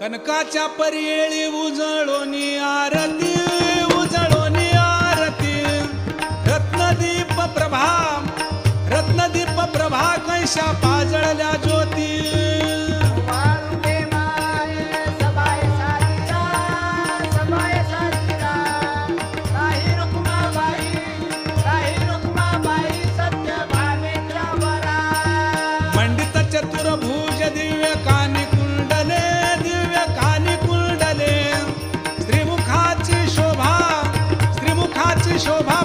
कनकाच्या परियेळी उजळून आरती उजळून आरती. रत्नदीप प्रभा रत्नदीप प्रभा कैशा पाजळल्या जो chama